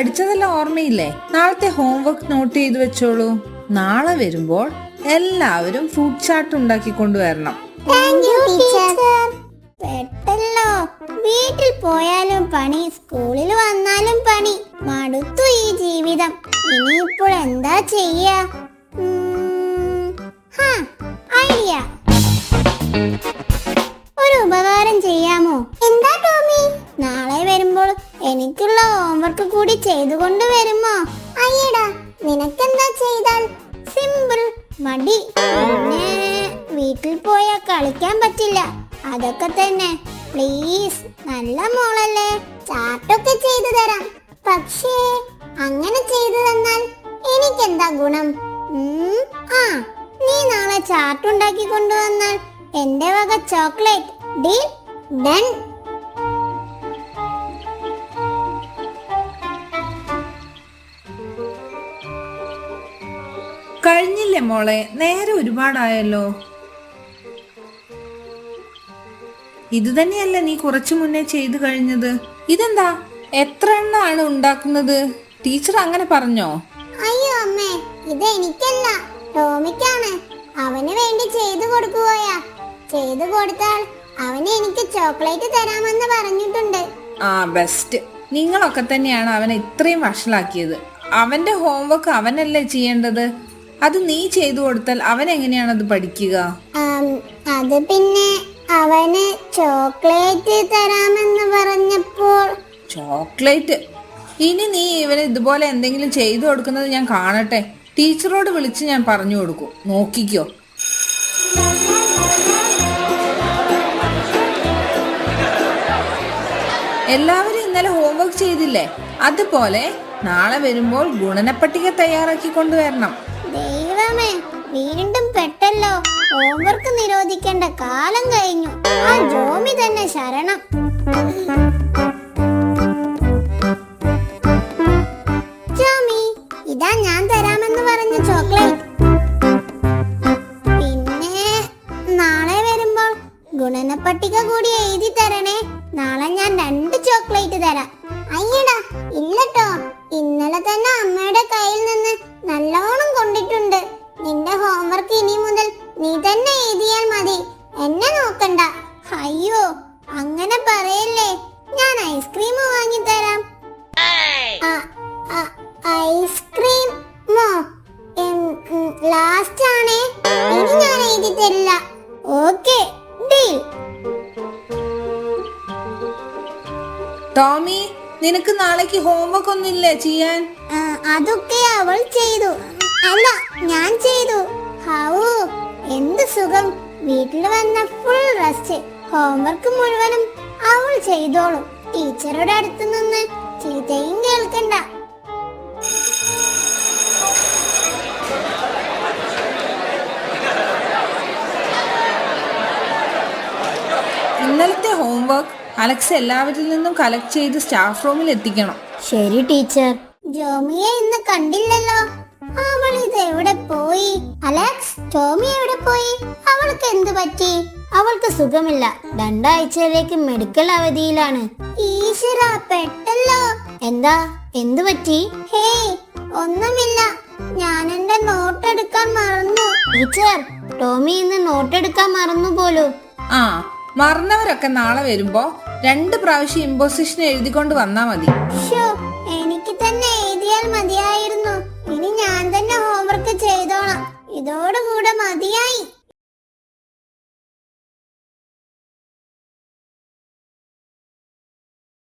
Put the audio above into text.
പഠിച്ചതെല്ലാം ഓർമ്മയില്ലേ? നാളത്തെ homework not ചെയ്തു വെച്ചോളൂ. നാളെ വരുമ്പോൾ എല്ലാവരും ഫുഡ് ചാട്ട് ഉണ്ടാക്കി കൊണ്ടുവരണം പെട്ടല്ലോ. വീട്ടിൽ പോയാലും പണി സ്കൂളിൽ വന്നാലും പണി. മടുത്തു ഈ ജീവിതം. ഇനിയിപ്പോൾ എന്താ ചെയ്യാ? എനിക്കുള്ള ഹോംവർക്ക് കൂടി ചെയ്തുകൊണ്ട് വരുമോ? അയ്യടാ നിനക്കെന്താ ചെയ്താൽ? സിമ്പിൾ മടി. പിന്നെ വീട്ടിൽ പോയാ കളിക്കാൻ പറ്റില്ല. അതൊക്കെ തന്നെ. പ്ലീസ് നല്ല മോളല്ലേ. ചാട്ടൊക്കെ ചെയ്തു തരാം. പക്ഷേ അങ്ങനെ ചെയ്തു തന്നാൽ എനിക്കെന്താ ഗുണം? ആ നീ നാളെ ചാർട്ട് ഉണ്ടാക്കി കൊണ്ടുവന്നാൽ എന്റെ വക ചോക്ലേറ്റ്. Deal done. കഴിഞ്ഞില്ലേ മോളെ? നേരെ ഒരുപാടായല്ലോ. ഇത് തന്നെയല്ല നീ കുറച്ചു മുന്നേ ചെയ്തു കഴിഞ്ഞത്? ഇതെന്താ? എത്ര എണ്ണാണ് ഉണ്ടാക്കുന്നത്? ടീച്ചർ അങ്ങനെ പറഞ്ഞോ? അയ്യോ അമ്മേ ഇത് എനിക്കല്ല. ടോമിക്കാണ് അവന് വേണ്ടി ചെയ്തു കൊടുക്കുകയാ. ചെയ്തു കൊടുത്താൽ അവന് എനിക്ക് ചോക്ലേറ്റ് തരാമെന്ന് പറഞ്ഞിട്ടുണ്ട്. ആ ബെസ്റ്റ്. നിങ്ങളൊക്കെ തന്നെയാണ് അവനെ ഇത്രയും വഷളാക്കിയത്. അവന്റെ ഹോംവർക്ക് അവനല്ലേ ചെയ്യേണ്ടത്? അത് നീ ചെയ്തു കൊടുത്താൽ അവൻ എങ്ങനെയാണ് അത് പഠിക്കുക? അത് പിന്നെ അവന് ചോക്ലേറ്റ് തരാമെന്ന് പറഞ്ഞപ്പോൾ ചോക്ലേറ്റ്? ഇനി നീ ഇവന് ഇതുപോലെ എന്തെങ്കിലും ചെയ്തു കൊടുക്കുന്നത് ഞാൻ കാണട്ടെ. ടീച്ചറോട് വിളിച്ച് ഞാൻ പറഞ്ഞു കൊടുക്കും. നോക്കിക്കോ. എല്ലാവരും ഇന്നലെ ഹോംവർക്ക് ചെയ്തില്ലേ? അതുപോലെ നാളെ വരുമ്പോൾ ഗുണനപ്പട്ടിക തയ്യാറാക്കി കൊണ്ടുവരണം. വീണ്ടും പെട്ടല്ലോ. ഹോംവർക്ക് നിരോധിക്കേണ്ട കാലം കഴിഞ്ഞു. ആ ജോമി തന്നെ ശരണം. ജോമി ഇതാ ഞാൻ തരാമെന്ന് പറഞ്ഞ ചോക്ലേറ്റ്. പിന്നെ നാളെ വരുമ്പോൾ ഗുണന പട്ടിക കൂടി എഴുതി തരണേ. നാളെ ഞാൻ രണ്ട് ചോക്ലേറ്റ് തരാം. അയ്യടാ ഇല്ലട്ടോ. ഇന്നലെ തന്നെ അമ്മയുടെ കയ്യിൽ നിന്ന് തരില്ല ഓക്കെ ഡീൽ. ടോമി നിനക്ക് നാളേക്ക് ഹോംവർക്ക് ഒന്നുമില്ലേ ചെയ്യാൻ? അതൊക്കെ അവൾ ചെയ്തു. അല്ല ഞാൻ ചെയ്തു. ഹാവൂ എന്ത് സുഖം. വീട്ടിൽ വന്ന ഫുൾ റെസ്റ്റ് ഹോംവർക്ക് മുഴുവനും അവൾ ചെയ്തോളും. ടീച്ചറുടെ അടുത്ത് നിന്ന് ചീത്തയും ഇന്നലത്തെ ഹോംവർക്ക് അലക്സ് എല്ലാവരിൽ നിന്നും കളക്ട് ചെയ്ത് സ്റ്റാഫ് റൂമിൽ എത്തിക്കണം. ശരി ടീച്ചർ. ജോമിയെ ഇന്ന് കണ്ടില്ലല്ലോ. അവൾ ഇത് എവിടെ പോയി? അലക്സ് ടോമി എവിടെ പോയി? അവൾക്ക് എന്ത് പറ്റി? അവൾക്ക് സുഖമില്ല. രണ്ടാഴ്ചയിലേക്ക് മെഡിക്കൽ അവധിയിലാണ്. ഈശ്വര പെട്ടല്ലോ. എന്താ? എന്ത് പറ്റി? ഹേയ് ഒന്നുമില്ല. ഞാൻ എന്റെ നോട്ട് എടുക്കാൻ മറന്നു. ടീച്ചർ ടോമി ഇന്ന് നോട്ട് എടുക്കാൻ മറന്നു പോലും. ആ മറന്നവരൊക്കെ നാളെ വരുമ്പോ രണ്ട് പ്രാവശ്യം ഇമ്പോസിഷൻ എഴുതിക്കൊണ്ട് വന്നാ മതി. എനിക്ക് തന്നെ എഴുതിയാൽ മതിയായിരുന്നു. ഇനി ഞാൻ തന്നെ ഹോംവർക്ക് ചെയ്തോളാം. ഇതോടുകൂടെ മതിയായി.